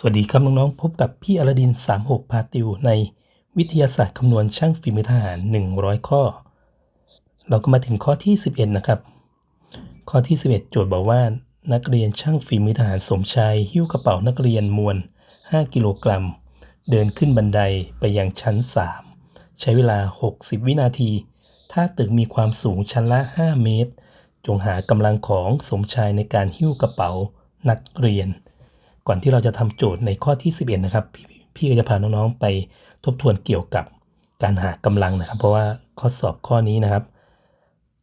สวัสดีครับน้องๆ พบกับพี่อรดิน 36 พาติว ในวิทยาศาสตร์คำนวณช่างฝีมือทหาร 100 ข้อ เราก็มาถึงข้อที่ 11 นะครับ ข้อที่ 11 โจทย์บอกว่า นักเรียนช่างฝีมือทหารสมชาย หิ้วกระเป๋านักเรียนมวล 5 กิโลกรัม เดินขึ้นบันไดไปยังชั้น 3 ใช้เวลา 60 วินาที ถ้าตึกมีความสูงชั้นละ 5 เมตร จงหากำลังของสมชายในการหิ้วกระเป๋านักเรียน ก่อนที่เราจะทำโจทย์ในข้อที่ 11 นะครับ พี่พี่ก็จะพาน้องๆไปทบทวนเกี่ยวกับการหากำลังนะครับ เพราะว่าข้อสอบข้อนี้นะครับ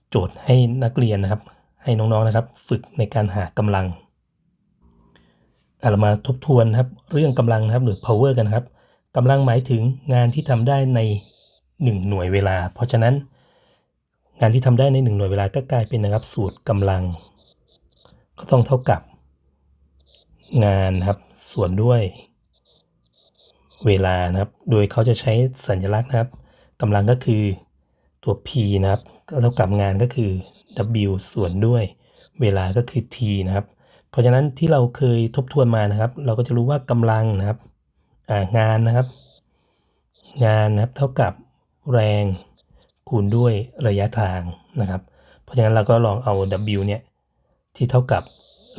โจทย์ให้นักเรียนนะครับ ให้น้องๆนะครับ ฝึกในการหากำลังเรามาทบทวนครับ เรื่องกำลังนะครับหรือ power กันครับกำลังหมายถึงงานที่ทำได้ใน 1 หน่วยเวลา เพราะฉะนั้น งานที่ทำได้ใน 1 หน่วยเวลาก็กลายเป็นนะครับสูตรกำลัง ก็ต้องเท่ากับ งานนะครับ ส่วนด้วยเวลานะครับ โดยเขาจะใช้สัญลักษณ์นะครับกำลังก็คือตัว p นะครับเท่ากับงานก็คือ w ส่วนด้วยเวลาก็คือ t นะครับ เพราะฉะนั้นที่เราเคยทบทวนมานะครับ เราก็จะรู้ว่ากำลังนะครับงานนะครับ งานนะครับเท่ากับแรงคูณด้วยระยะทางนะครับ เพราะฉะนั้นเราก็ลองเอา w เนี่ยที่เท่ากับ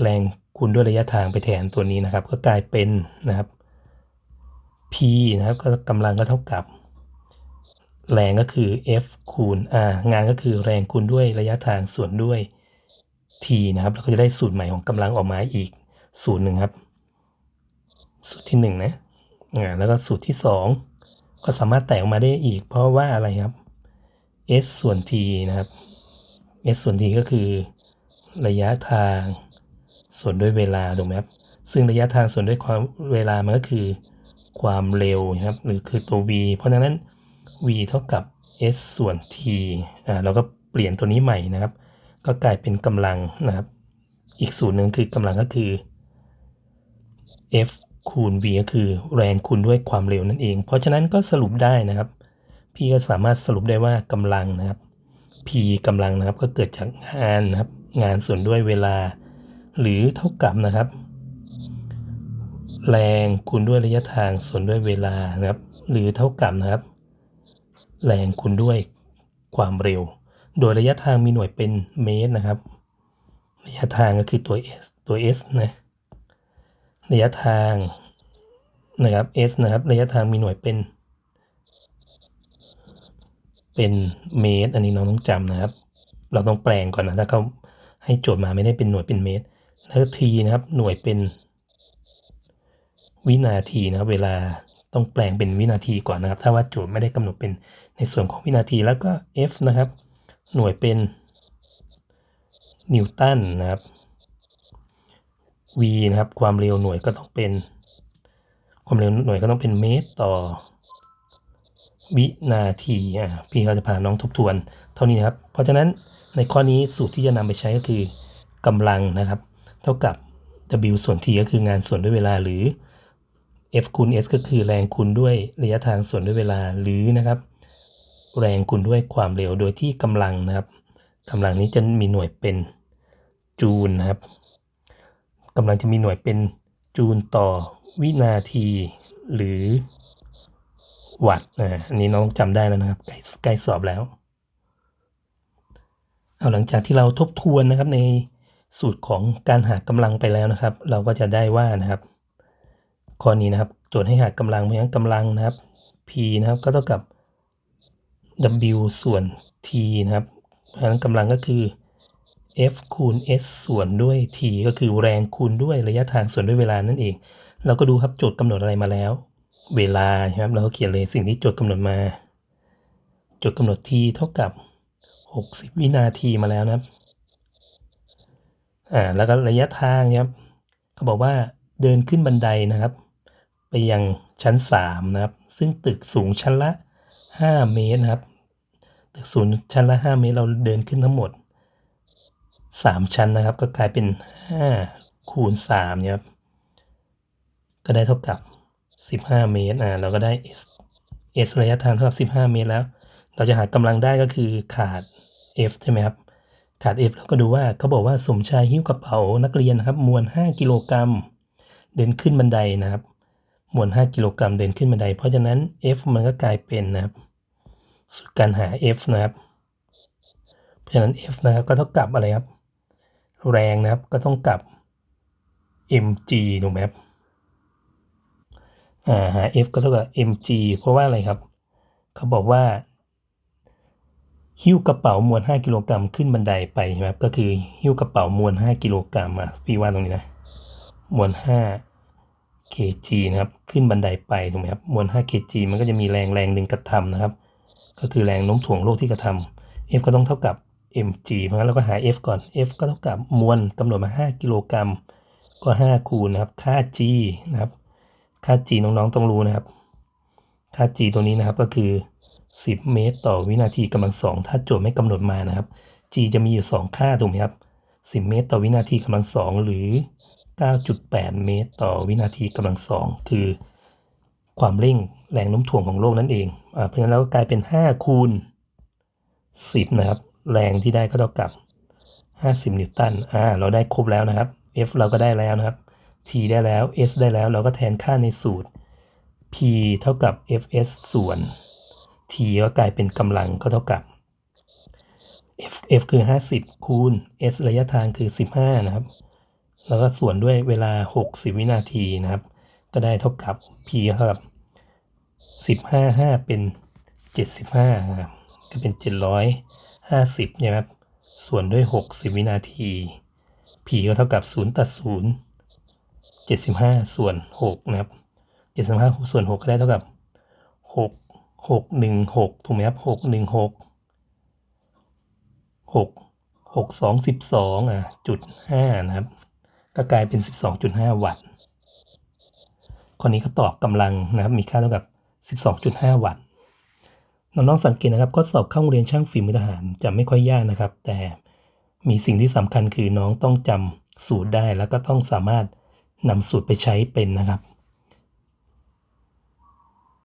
แรง คูณด้วยระยะทางไปแทนตัวนี้นะครับ ก็กลายเป็นนะครับ p นะครับก็กำลังก็เท่ากับ แรงก็คือ f คูณ r งานก็คือแรงคูณด้วยระยะทางส่วนด้วย t นะครับเราก็จะได้สูตรใหม่ของกำลังออกมาอีกสูตรหนึ่งครับ สูตรที่1นนะอ่าแล้วก็สูตรที่ 2 ก็สามารถแตกออกมาได้อีก เพราะว่าอะไรครับ s ส่วน t นะครับ s ส่วน t ก็คือระยะทาง ส่วนด้วยเวลาถูกไหมครับซึ่งระยะทางส่วนด้วยความเวลามันก็คือ ความเร็วนะครับหรือคือตัว v เพราะฉะนั้น v เท่ากับ s ส่วน t อ่าเราก็เปลี่ยนตัวนี้ใหม่นะครับ ก็กลายเป็นกำลังนะครับ อีกสูตรหนึ่งคือกำลังก็คือ f คูณ v ก็คือแรงคูณด้วยความเร็วนั่นเอง เพราะฉะนั้นก็สรุปได้นะครับ พี่ก็สามารถสรุปได้ว่ากำลังนะครับ p กำลังนะครับก็เกิดจากงานนะครับ งานส่วนด้วยเวลา หรือเท่ากับนะครับ แรงคูณด้วยระยะทางส่วนด้วยเวลานะครับ หรือเท่ากับนะครับ แรงคูณด้วยความเร็ว โดยระยะทางมีหน่วยเป็นเมตรนะครับ ระยะทางก็คือตัว s ตัว s นะระยะทางนะครับ s นะครับ ระยะทางมีหน่วยเป็น เป็นเมตร อันนี้น้องต้องจำนะครับ เราต้องแปลงก่อนนะถ้าเขาให้โจทย์มาไม่ได้เป็นหน่วยเป็นเมตร แล้วทีนะครับหน่วยเป็นวินาทีนะครับเวลาต้องแปลงเป็นวินาทีก่อนนะครับ ถ้าว่าโจทย์ไม่ได้กำหนดเป็นในส่วนของวินาทีแล้วก็ f นะครับ หน่วยเป็นนิวตันนะครับ v นะครับ ความเร็วหน่วยก็ต้องเป็น ความเร็วหน่วยก็ต้องเป็นเมตรต่อ วินาทีอะพี่ก็จะพาน้องทบทวน เท่านี้นะครับ เพราะฉะนั้นในข้อนี้สูตรที่จะนำไปใช้ก็คือกำลังนะครับ เท่ากับ w ส่วน t ก็คืองานส่วนด้วยเวลาหรือ f คูณ s ก็คือแรงคูณด้วยระยะทางส่วนด้วยเวลาหรือนะครับ แรงคูณด้วยความเร็วโดยที่กำลังนะครับกำลังนี้จะมีหน่วยเป็นจูลนะครับกำลังจะมีหน่วยเป็นจูลต่อวินาทีหรือวัตต์อ่าอันนี้น้องจำได้แล้วนะครับใกล้ใกล้สอบแล้ว เอาหลังจากที่เราทบทวนนะครับใน สูตรของการหากำลังไปแล้วนะครับ เราก็จะได้ว่านะครับ ข้อนี้นะครับโจทย์ให้หากำลังเพราะฉะนั้นกำลังนะครับ p นะครับก็เท่ากับ w ส่วน t นะครับเพราะฉะนั้นกำลังก็คือ f คูณ s ส่วนด้วย t ก็คือแรงคูณด้วยระยะทางส่วนด้วยเวลานั่นเอง เราก็ดูครับโจทย์กำหนดอะไรมาแล้ว เวลาครับเราก็เขียนเลยสิ่งที่โจทย์กำหนดมาโจทย์กำหนด t เท่ากับ 60 วินาทีมาแล้วนะครับ อ่าแล้วก็ระยะทางครับเขาบอกว่าเดินขึ้นบันไดนะครับ ไปยังชั้น 3 นะครับ ซึ่งตึกสูงชั้นละ 5 เมตรนะครับ ตึกสูงชั้นละ 5 เมตร เราเดินขึ้นทั้งหมด 3 ชั้นนะครับ ก็กลายเป็น 5 คูณ3เนี่ยครับ ก็ได้เท่ากับ 15 เมตรอ่าเราก็ได้ s s ระยะทางเท่ากับ 15 เมตรแล้ว เราจะหากำลังได้ก็คือขาด f ใช่ไหมครับ ขาด f เราก็ดูว่าเขาบอกว่าสมชายหิ้วกระเป๋านักเรียนนะครับมวล 5 กิโลกรัม เดินขึ้นบันไดนะครับ มวล 5 กิโลกรัมเดินขึ้นบันได เพราะฉะนั้น F มันก็กลายเป็นนะครับสูตรการหา F นะครับ เพราะฉะนั้น F นะครับก็เท่ากับอะไรครับ แรงนะครับก็ต้องกับ mg ถูกไหมครับอ่าหา F ก็เท่ากับ mg เพราะว่าอะไรครับ เขาบอกว่า หิ้วกระเป๋ามวล 5 กิโลกรัมขึ้นบันไดไปใช่ไหมครับก็คือหิ้วกระเป๋ามวล 5 กิโลกรัมอะพี่ว่าตรงนี้นะมวล 5 kg นะครับ ขึ้นบันไดไปถูกไหมครับมวล 5 kg มันก็จะมีแรงแรงหนึ่งกระทำนะครับ ก็คือแรงโน้มถ่วงโลกที่กระทำ F ก็ต้องเท่ากับ mg เพราะงั้นเราก็หา F ก่อน F ก็เท่ากับมวลกำหนดมา 5 กิโลกรัม ก็ 5 คูณนะครับ ค่า g นะครับ ค่า g น้องๆต้องรู้นะครับ ค่า g ตัวนี้นะครับก็คือ 10 เมตร ต่อวินาทีกำลังสองถ้าโจทย์ไม่กำหนดมานะครับ g จะมีอยู่ 2 ค่าถูกไหมครับ 10 เมตร ต่อวินาทีกำลังสองหรือ 9.8 เมตร ต่อวินาทีกำลังสองคือ ความเร่งแรงโน้มถ่วงของโลกนั่นเองอเพราะฉะนั้นเราก็กลายเป็น 5 คูณ 10 นะครับ แรงที่ได้ก็เท่ากับ 50 นิวตันอ่าเราได้ครบแล้วนะครับ F เราก็ได้แล้วนะครับ T ได้แล้ว S ได้แล้วเราก็แทนค่าในสูตร P เท่ากับ Fs ส่วน T ก็กลายเป็นกำลังก็เท่ากับ F F คือ 50 คูณ S ระยะทางคือ 15 นะครับ แล้วก็ส่วนด้วยเวลา 60 วินาทีนะครับ ก็ได้เท่ากับ P เท่ากับ 15 5 เป็น 75ครับก็เป็น 750ใช่ไหมครับส่วนด้วย 60 วินาที P ก็เท่ากับ 0 ตัด 0 75 ส่วน 6 นะครับ 75 ส่วน 6 ก็ได้เท่ากับ 6 6 1 6ถูกไหมครับ6 1 6 6 6 2 12อะจุด5นะครับ ก็กลายเป็น12.5วัตต์ข้อนี้ก็ตอบกำลังนะครับ มีค่าเท่ากับ12.5วัตต์น้องๆสังเกตนะครับข้อสอบเข้าโรงเรียนช่างฝีมือทหารจะไม่ค่อยยากนะครับ แต่มีสิ่งที่สำคัญคือน้องต้องจำสูตรได้แล้วก็ต้องสามารถนำสูตรไปใช้เป็นนะครับ